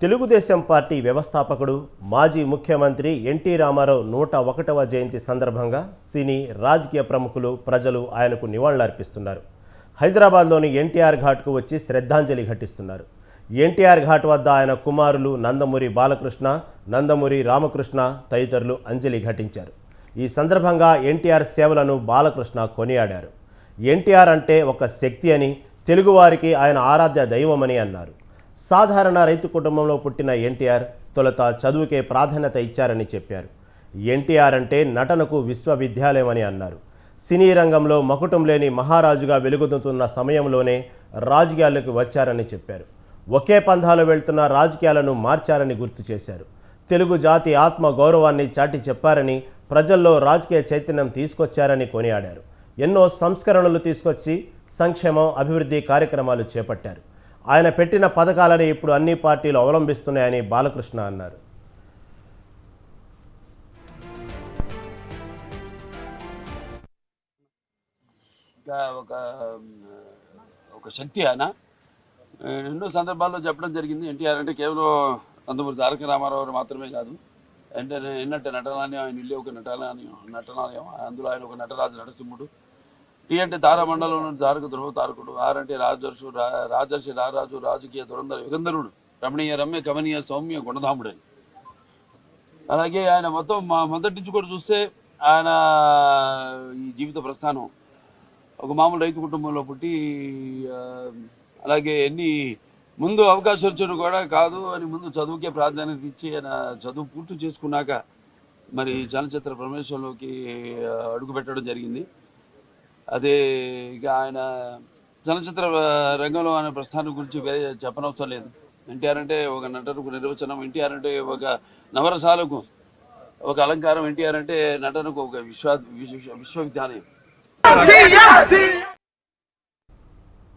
Telugu Desam party వ్యవస్థాపకుడు మాజీ ముఖ్యమంత్రి ఎన్టీ రామారావు నూట ఒకటవ జయంతి సందర్భంగా సినీ రాజకీయ ప్రముఖులు ప్రజలు ఆయనకు నివాళులర్పిస్తున్నారు. హైదరాబాద్లోని ఎన్టీఆర్ ఘాట్కు వచ్చి శ్రద్ధాంజలి ఘటిస్తున్నారు. ఎన్టీఆర్ ఘాట్ వద్ద ఆయన కుమారులు నందమూరి బాలకృష్ణ నందమూరి రామకృష్ణ తదితరులు అంజలి ఘటించారు. ఈ సందర్భంగా ఎన్టీఆర్ సేవలను బాలకృష్ణ కొనియాడారు. ఎన్టీఆర్ అంటే ఒక శక్తి అని తెలుగువారికి ఆయన ఆరాధ్య దైవమని అన్నారు. సాధారణ రైతు కుటుంబంలో పుట్టిన ఎన్టీఆర్ తొలుత చదువుకే ప్రాధాన్యత ఇచ్చారని చెప్పారు. ఎన్టీఆర్ అంటే నటనకు విశ్వవిద్యాలయం అని అన్నారు. సినీ రంగంలో మకుటం లేని మహారాజుగా వెలుగుతున్న సమయంలోనే రాజకీయాలకు వచ్చారని చెప్పారు. ఒకే పంధాలో వెళ్తున్న రాజకీయాలను మార్చారని గుర్తు చేశారు. తెలుగు జాతి ఆత్మ గౌరవాన్ని చాటి చెప్పారని ప్రజల్లో రాజకీయ చైతన్యం తీసుకొచ్చారని కొనియాడారు. ఎన్నో సంస్కరణలు తీసుకొచ్చి సంక్షేమం అభివృద్ధి కార్యక్రమాలు చేపట్టారు. ఆయన పెట్టిన పథకాలని ఇప్పుడు అన్ని పార్టీలు అవలంబిస్తున్నాయని బాలకృష్ణ అన్నారు. ఇంకా ఒక ఒక శక్తి ఆయన. ఎన్నో సందర్భాల్లో చెప్పడం జరిగింది. ఎన్టీఆర్ అంటే కేవలం నందమూరి తారక రామారావు గారు మాత్రమే కాదు. అంటే ఎన్నట్టే నటనాలయం ఆయన ఇల్లు ఒక నటనాలయం నటనాలయం. అందులో ఆయన ఒక నటరాజు నరసింహుడు టీ అంటే తారామండలంలో తారక ధ్రువ తారకుడు ఆర్ అంటే రాజర్షు రాజర్షి రారాజు రాజకీయ దురంధర యుగంధరుడు రమణీయ రమ్య కమనీయ సౌమ్య గుణధాముడని. అలాగే ఆయన మొత్తం మా మొదటి నుంచి కూడా చూస్తే ఆయన ఈ జీవిత ప్రస్థానం. ఒక మామూలు రైతు కుటుంబంలో పుట్టి అలాగే ఎన్ని ముందు అవకాశం వచ్చిన కూడా కాదు అని ముందు చదువుకే ప్రాధాన్యత ఇచ్చి ఆయన చదువు పూర్తి చేసుకున్నాక మరి చలనచిత్ర ప్రవేశంలోకి అడుగుపెట్టడం జరిగింది. అదే ఇక ఆయన చలనచిత్ర రంగంలో ఆయన ప్రస్థానం గురించి వేరే చెప్పనవసరం లేదు. ఎన్టీఆర్ అంటే ఒక నటనకు నిర్వచనం ఎన్టీఆర్ అంటే ఒక నవరసాలకు ఒక అలంకారం ఎన్టీఆర్ అంటే నటనకు ఒక విశ్వ విశ్వ విశ్వవిద్యాలయం.